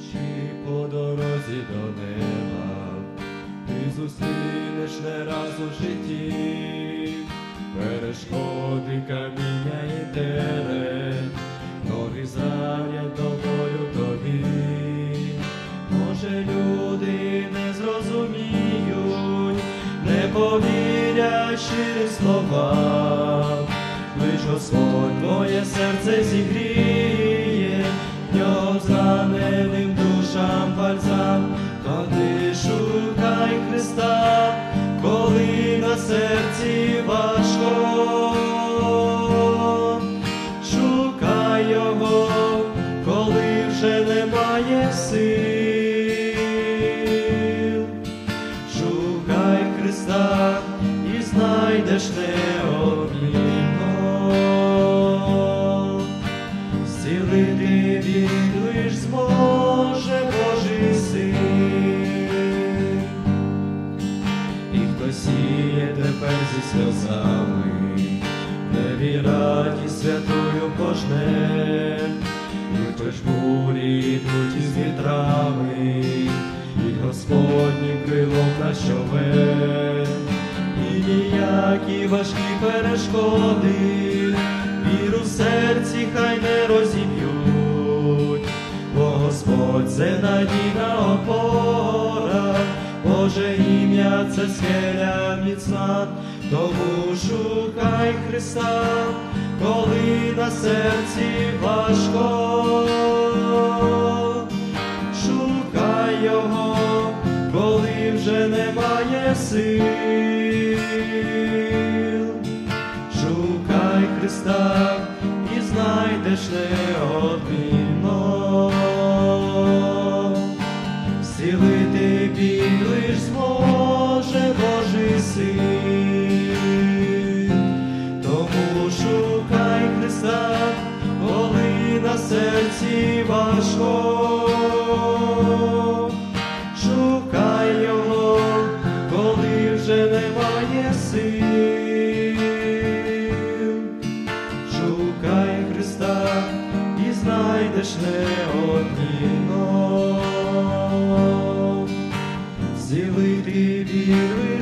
Ідучи по дорозі до неба, ти зустрінеш не раз у житті, перешкоди каміння і терен, ноги зранять долою тобі. Може, люди не зрозуміють, не повірять щирим словам, лиш Господь твоє серце зігріє, нього зраненим душам бальзам, тоді шукай Христа, коли на серці важко. Шукай його, коли вже немає сил. Шукай Христа і знайдеш неодмінно. Сіє тепер зі сльозами, невіра ті святою пожне, і хто ж бурі йдуть із вітрами, і Господнім крилом на щове, і ніякі важкі перешкоди, віру в серці хай не розіб'ють, бо Господь це надійна опора, Боже ім'я це скеля тому шукай Христа, коли на серці важко. Шукай Його, коли вже немає сил. Шукай Христа і знайдеш неодмінно. Зцілити біль лиш зможе Божий син. Тому шукай Христа, коли на серці важко. Шукай Його, коли вже немає сил. Шукай Христа і знайдеш неодмінно. You.